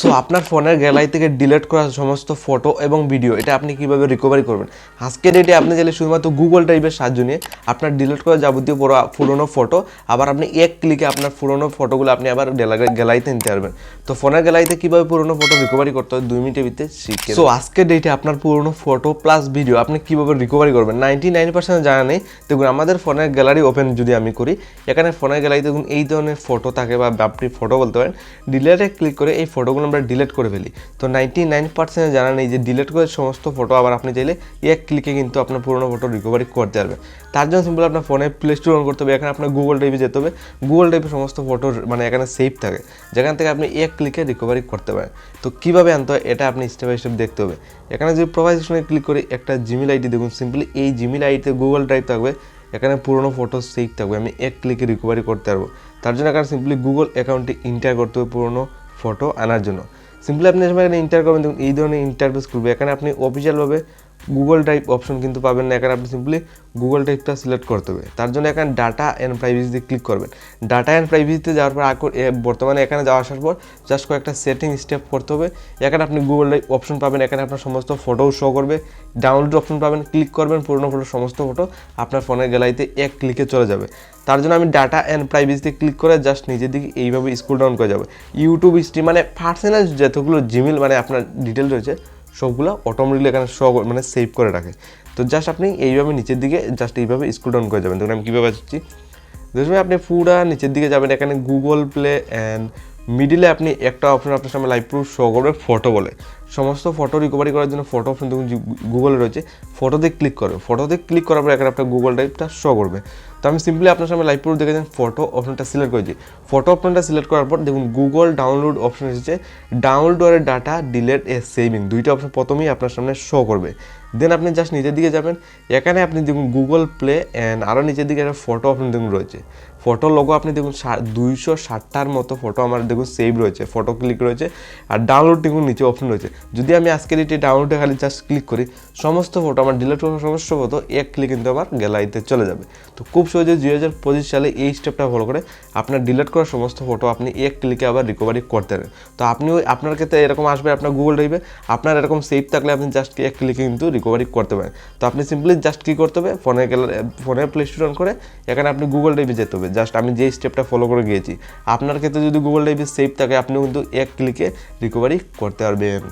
So আপনার ফোনের gallery থেকে ডিলিট করা সমস্ত ফটো এবং ভিডিও এটা আপনি কীভাবে রিকভারি করবেন? আজকের ডেটে আপনি চাইলে শুধুমাত্র গুগল টাইপের সাহায্য নিয়ে আপনার ডিলিট করা যাবতীয় পুরো পুরোনো ফটো আবার আপনি এক ক্লিকে আপনার পুরোনো ফটোগুলো আপনি আবার গ্যালারিতে নিতে পারবেন। তো ফোনের গ্যালারিতে কীভাবে পুরোনো ফটো রিকভারি করতে হয়? দুই মিনিটের ভিতরে শিখে সো আজকের ডেটে আপনার পুরোনো ফটো প্লাস ভিডিও আপনি কীভাবে রিকভারি করবেন? নাইনটি নাইন পার্সেন্ট জানা নেই। দেখুন আমাদের ফোনের গ্যালারি ওপেন যদি আমি করি এখানে ফোনের গ্যালারিতে দেখুন এই ধরনের ফটো থাকে বা আপনি ফটো বলতে পারেন। ডিলেটে ক্লিক করে এই ফটোগুলো আমরা ডিলেট করে ফেলি। তো নাইনটি নাইন পার্সেন্ট জানা নেই, যে ডিলিট করে সমস্ত ফটো আবার আপনি চাইলে এক ক্লিকে কিন্তু আপনার পুরোনো ফটো রিকভারি করতে পারবেন তার জন্য সিম্পল আপনার ফোনে প্লে স্টোর অন করতে হবে, এখানে আপনার গুগল টাইপে যেতে হবে। গুগল টাইপে সমস্ত ফটো মানে এখানে সেভ থাকে। যেখান থেকে আপনি এক ক্লিকে রিকভারি করতে পারেন। তো কীভাবে আনতে হয়, এটা আপনি স্টেপ বাই স্টেপ দেখতে হবে। এখানে যদি প্রোভাইজেশনে ক্লিক করি, একটা জিমেল আইডি দেখুন। সিম্পলি এই জিমেল আইডিতে গুগল ড্রাইভ থাকবে। এখানে পুরোনো ফটো সেভ থাকবে। আমি এক ক্লিকে রিকভারি করতে পারব। তার জন্য এখানে সিম্পলি গুগল অ্যাকাউন্টে ইন্টার করতে হবে পুরোনো। ফটো আনার জন্য। সিম্পলি আপনি এখানে ইন্টার করবেন, দেখুন এই ধরনের ইন্টারফেস করবে এখানে আপনি অফিসিয়ালভাবে গুগল ড্রাইভ অপশন কিন্তু পাবেন না। এখানে আপনি সিম্পলি গুগল ড্রাইভটা সিলেক্ট করতে হবে। তার জন্য এখানে ডাটা অ্যান্ড প্রাইভেসিতে ক্লিক করবেন। ডাটা অ্যান্ড প্রাইভেসিতে যাওয়ার পর বর্তমানে এখানে যাওয়া আসার পর জাস্ট কয়েকটা সেটিং স্টেপ করতে হবে। এখানে আপনি গুগল ড্রাইভ অপশন পাবেন। এখানে আপনার সমস্ত ফটো শো করবে। ডাউনলোড অপশন পাবেন। ক্লিক করবেন। পুরোনো ফটো সমস্ত ফটো আপনার ফোনের গ্যালারিতে এক ক্লিকে চলে যাবে। তার জন্য আমি ডাটা অ্যান্ড প্রাইভেসিতে ক্লিক করে জাস্ট নিজের দিকে এইভাবে স্কুল ডাউন করে যাবে। ইউটিউব স্ট্রিম মানে পার্সোনাল যতগুলো জিমেল মানে আপনার ডিটেল রয়েছে, সবগুলো অটোমেটিকলি এখানে শো মানে সেভ করে রাখে। তো জাস্ট আপনি এইভাবে নিচের দিকে জাস্ট এইভাবে স্কুল ডাউন করে যাবেন। দেখুন আমি কীভাবে যাচ্ছি। দেখুন আপনি পুরা নিচের দিকে যাবেন, এখানে গুগল প্লে অ্যান্ড মিডিলে আপনি একটা অপশন আপনার সামনে লাইভ প্রুফ শো করবে ফটো বলে। সমস্ত ফটো রিকভারি করার জন্য ফটো অপশন দেখুন গুগলে রয়েছে ফটোতে ক্লিক করবে। ফটোতে ক্লিক করার পর এখানে আপনার গুগল ড্রাইভটা শো করবে। তো আমি সিম্পলি আপনার সামনে লাইভ প্রুফ দেখেছেন ফটো অপশনটা সিলেক্ট করেছি। ফটো অপশনটা সিলেক্ট করার পর দেখুন গুগল ডাউনলোড অপশন এসেছে। ডাউনলোড আর ডাটা ডিলেট এ সেভিং দুইটা অপশন প্রথমেই আপনার সামনে শো করবে। দেন আপনি জাস্ট নিচের দিকে যাবেন, এখানে আপনি দেখুন গুগল প্লে অ্যান্ড আরও নিচের দিকে একটা ফটো অপশন দেখুন রয়েছে। ফটো লোগো আপনি দেখুন দুইশো ষাটটার মতো ফটো আমার দেখুন সেভ রয়েছে ফটো ক্লিক রয়েছে। আর ডাউনলোড দেখুন নিচে অপশন রয়েছে। যদি আমি আজকের এটি ডাউনলোডে খালি জাস্ট ক্লিক করি, সমস্ত ফটো আমার ডিলিট করা সমস্ত ফটো এক ক্লিক কিন্তু আমার গ্যালারিতে চলে যাবে। তো খুব সহজে দুই হাজার পঁচিশ সালে এই স্টেপটা ফলো করে আপনার ডিলিট করা সমস্ত ফটো আপনি এক ক্লিকে আবার রিকভারি করতে পারেন তো আপনি ওই আপনার ক্ষেত্রে এরকম আসবে, আপনার গুগল ড্রাইভে আপনার এরকম সেভ থাকলে আপনি জাস্ট এক ক্লিকে কিন্তু রিকভারি করতে পারেন। তো আপনি সিম্পলি জাস্ট কী করতে হবে ফোনে ফোনে প্লে স্টোর অন করে এখানে আপনি গুগল ড্রাইভে যেতে হবে। জাস্ট আমি যে স্টেপটা ফলো করে গিয়েছি, আপনার ক্ষেত্রে যদি গুগল ড্রাইভে সেভ থাকে, আপনিও কিন্তু এক ক্লিকে রিকভারি করতে পারবেন।